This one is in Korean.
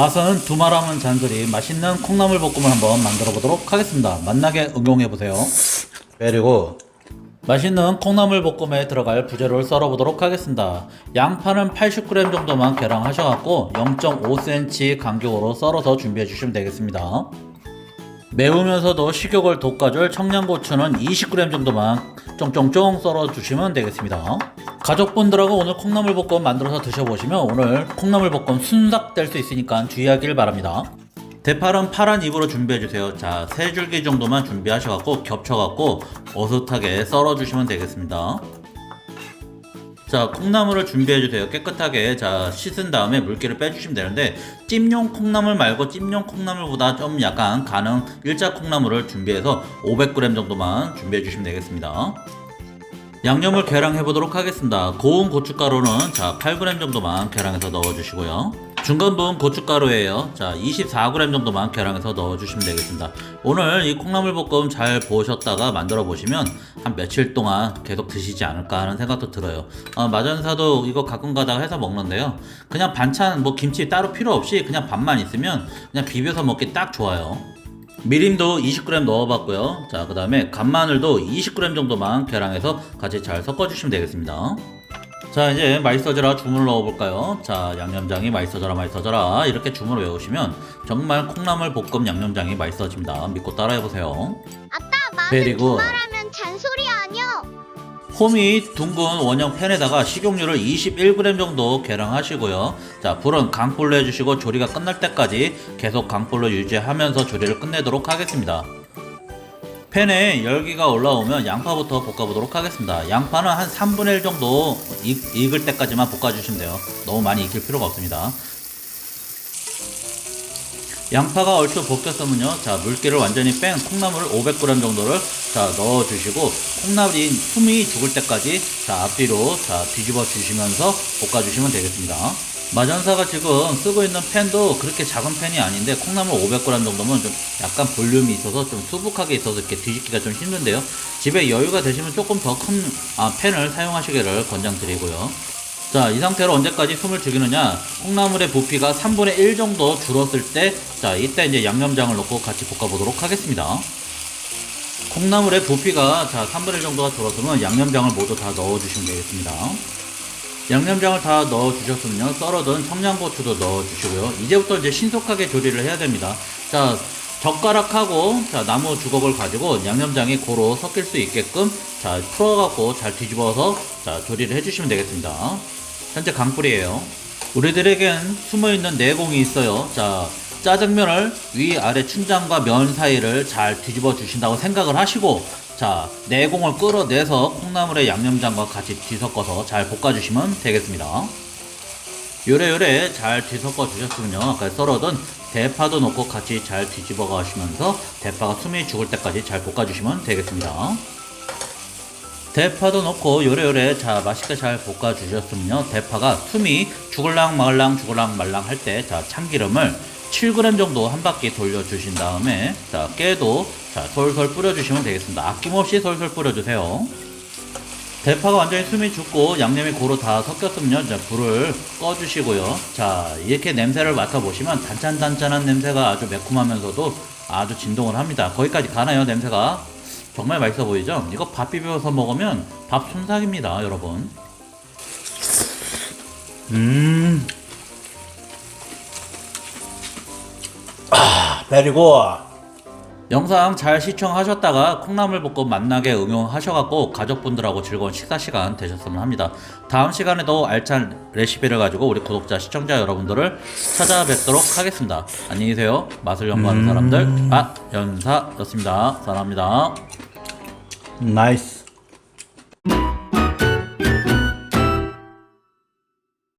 맛은 두말하면 잔소리 맛있는 콩나물 볶음을 한번 만들어 보도록 하겠습니다. 맛나게 응용해 보세요. 그리고 맛있는 콩나물 볶음에 들어갈 부재료를 썰어 보도록 하겠습니다. 양파는 80g 정도만 계량하셔갖고 0.5cm 간격으로 썰어서 준비해 주시면 되겠습니다. 매우면서도 식욕을 돋궈줄 청양고추는 20g 정도만 쫑쫑쫑 썰어 주시면 되겠습니다. 가족분들하고 오늘 콩나물 볶음 만들어서 드셔보시면 오늘 콩나물 볶음 순삭 될 수 있으니까 주의하길 바랍니다. 대파는 파란 잎으로 준비해주세요. 자, 세 줄기 정도만 준비하셔갖고 겹쳐갖고 어슷하게 썰어주시면 되겠습니다. 자, 콩나물을 준비해 주세요. 깨끗하게 자 씻은 다음에 물기를 빼주시면 되는데 찜용 콩나물 말고 찜용 콩나물보다 좀 약간 가능 일자 콩나물을 준비해서 500g 정도만 준비해 주시면 되겠습니다. 양념을 계량해 보도록 하겠습니다. 고운 고춧가루는 자 8g 정도만 계량해서 넣어 주시고요. 중간 부분 고춧가루예요. 자 24g 정도만 계량해서 넣어주시면 되겠습니다. 오늘 이 콩나물 볶음 잘 보셨다가 만들어 보시면 한 며칠 동안 계속 드시지 않을까 하는 생각도 들어요. 어, 마전사도 이거 가끔 가다가 해서 먹는데요. 그냥 반찬 뭐 김치 따로 필요 없이 그냥 밥만 있으면 그냥 비벼서 먹기 딱 좋아요. 미림도 20g 넣어봤고요. 자, 그 다음에 간마늘도 20g 정도만 계량해서 같이 잘 섞어주시면 되겠습니다. 자, 이제 맛있어져라 주문을 넣어볼까요? 자, 양념장이 맛있어져라 맛있어져라 이렇게 주문을 외우시면 정말 콩나물 볶음 양념장이 맛있어집니다. 믿고 따라해보세요. 맛은 그리고- 두말하면 잔소리 아니여 홈이 둥근 원형 팬에다가 식용유를 21g 정도 계량하시고요. 자, 불은 강불로 해주시고 조리가 끝날 때까지 계속 강불로 유지하면서 조리를 끝내도록 하겠습니다. 팬에 열기가 올라오면 양파부터 볶아보도록 하겠습니다. 양파는 한 3분의 1 정도 익, 익을 때까지만 볶아주시면 돼요. 너무 많이 익힐 필요가 없습니다. 양파가 얼추 볶였으면요. 자, 물기를 완전히 뺀 콩나물 500g 정도를 자, 넣어 주시고 콩나물이 숨이 죽을 때까지 자, 앞뒤로 자, 뒤집어 주시면서 볶아 주시면 되겠습니다. 마전사가 지금 쓰고 있는 팬도 그렇게 작은 팬이 아닌데 콩나물 500g 정도면 좀 약간 볼륨이 있어서 좀 수북하게 있어서 이렇게 뒤집기가 좀 힘든데요. 집에 여유가 되시면 조금 더 큰 아, 팬을 사용하시기를 권장드리고요. 자, 이 상태로 언제까지 숨을 죽이느냐? 콩나물의 부피가 3분의 1 정도 줄었을 때, 자, 이때 이제 양념장을 넣고 같이 볶아보도록 하겠습니다. 콩나물의 부피가 자, 3분의 1 정도가 줄었으면 양념장을 모두 다 넣어주시면 되겠습니다. 양념장을 다 넣어 주셨으면요, 썰어둔 청양고추도 넣어 주시고요. 이제부터 이제 신속하게 조리를 해야 됩니다. 자, 젓가락하고 자, 나무 주걱을 가지고 양념장이 고루 섞일 수 있게끔 자, 풀어갖고 잘 뒤집어서 자, 조리를 해주시면 되겠습니다. 현재 강불이에요. 우리들에겐 숨어있는 내공이 있어요. 자, 짜장면을 위아래 춘장과 면 사이를 잘 뒤집어 주신다고 생각을 하시고, 자, 내공을 끌어내서 콩나물의 양념장과 같이 뒤섞어서 잘 볶아주시면 되겠습니다. 요래요래 잘 뒤섞어 주셨으면요. 아까 썰어둔 대파도 넣고 같이 잘 뒤집어 가시면서 대파가 숨이 죽을 때까지 잘 볶아주시면 되겠습니다. 대파도 넣고 요래요래 자 맛있게 잘 볶아 주셨으면요 대파가 숨이 죽을랑 말랑 죽을랑 말랑 할 때 자 참기름을 7g 정도 한 바퀴 돌려 주신 다음에 자 깨도 자 솔솔 뿌려 주시면 되겠습니다 아낌없이 솔솔 뿌려 주세요 대파가 완전히 숨이 죽고 양념이 고루 다 섞였으면요 자 불을 꺼 주시고요 자 이렇게 냄새를 맡아 보시면 단짠단짠한 냄새가 아주 매콤하면서도 아주 진동을 합니다 거기까지 가나요 냄새가 정말 맛있어 보이죠? 이거 밥 비벼서 먹으면 밥 순삭입니다, 여러분. 음. 아, 베리고. 영상 잘 시청하셨다가 콩나물 볶음 맛나게 응용하셔갖고 가족분들하고 즐거운 식사 시간 되셨으면 합니다. 다음 시간에도 알찬 레시피를 가지고 우리 구독자, 시청자 여러분들을 찾아뵙도록 하겠습니다. 안녕히 계세요. 맛을 연구하는 사람들, 맛연사였습니다. 사랑합니다. 나이스.